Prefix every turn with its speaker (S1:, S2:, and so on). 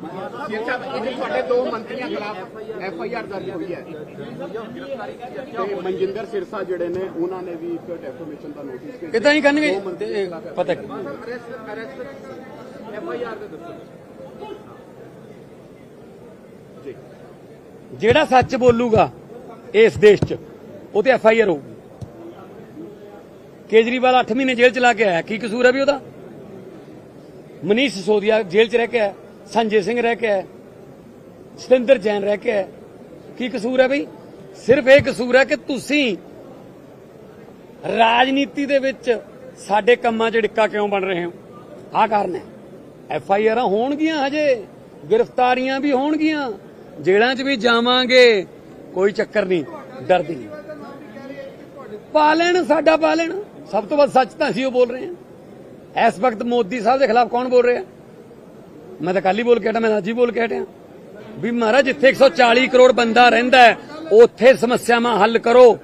S1: ਤੁਹਾਡੇ ਦੋ ਮੰਤਰੀਆਂ ਖਿਲਾਫ ਐਫ ਆਈ ਆਰ ਦਰਜ ਹੋਈ ਹੈ। ਤੇ ਮਨਜਿੰਦਰ ਸਿਰਸਾ ਜਿਹੜੇ ਨੇ ਉਹਨਾਂ ਨੇ ਵੀ ਇੱਕ ਡੈਫੋਮੇਸ਼ਨ ਦਾ ਨੋਟਿਸ
S2: ਕਿਦਾਂ ਹੀ ਕਰਨਗੇ? ਪਤਾ ਕੀ?
S1: ਐਫ ਆਈ ਆਰ ਦੇ ਦੱਸੋ। ਜੀ।
S2: ਜਿਹੜਾ ਸੱਚ ਬੋਲੂਗਾ ਇਸ ਦੇਸ਼ 'ਚ ਉਹ ਤੇ ਐਫ ਆਈ ਆਰ ਹੋਊਗੀ। ਕੇਜਰੀਵਾਲ 8 ਮਹੀਨੇ ਜੇਲ੍ਹ ਚ ਲਾ ਕੇ ਆਇਆ। ਕੀ ਕਸੂਰ ਹੈ ਵੀ ਉਹਦਾ? ਮਨੀਸ਼ ਸਿਸੋਦੀਆ ਜੇਲ੍ਹ ਚ ਰਹਿ ਕੇ ਆਇਆ। ਸੰਜੇ ਸਿੰਘ ਰਹਿ ਕੇ ਆਇਆ। ਸਤਿੰਦਰ ਜੈਨ ਰਹਿ ਕੇ ਆਇਆ। ਕੀ ਕਸੂਰ ਹੈ ਬਈ? ਸਿਰਫ ਇਹ ਕਸੂਰ ਹੈ ਕਿ ਤੁਸੀਂ ਰਾਜਨੀਤੀ ਦੇ ਵਿੱਚ ਸਾਡੇ ਕੰਮਾਂ 'ਚ ਡਿੱਕਾ ਕਿਉਂ ਬਣ ਰਹੇ ਹੋ? ਆਹ ਕਾਰਨ ਹੈ। ਐਫ ਆਈ ਆਰਾਂ ਹੋਣਗੀਆਂ ਹਜੇ, ਗ੍ਰਿਫਤਾਰੀਆਂ ਵੀ ਹੋਣਗੀਆਂ, ਜੇਲ੍ਹਾਂ 'ਚ ਵੀ ਜਾਵਾਂਗੇ, ਕੋਈ ਚੱਕਰ ਨਹੀਂ, ਡਰਦੀ ਨਹੀਂ। ਪਾ ਲੈਣ ਸਾਡਾ ਪਾ ਲੈਣ ਸਭ ਤੋਂ ਵੱਧ ਸੱਚ ਤਾਂ ਅਸੀਂ ਉਹ ਬੋਲ ਰਹੇ ਹਾਂ। ਇਸ ਵਕਤ ਮੋਦੀ ਸਾਹਿਬ ਦੇ ਖਿਲਾਫ ਕੌਣ ਬੋਲ ਰਿਹਾ? ਮੈਂ ਤਾਂ ਕੱਲ ਹੀ ਬੋਲ ਕੇ ਹਟਿਆ, ਮੈਂ ਅੱਜ ਹੀ ਬੋਲ ਕੇ ਹਟਿਆ। ਵੀ ਮਹਾਰਾਜ, ਜਿੱਥੇ 140 ਕਰੋੜ ਬੰਦਾ ਰਹਿੰਦਾ ਉੱਥੇ ਸਮੱਸਿਆਵਾਂ ਹੱਲ ਕਰੋ।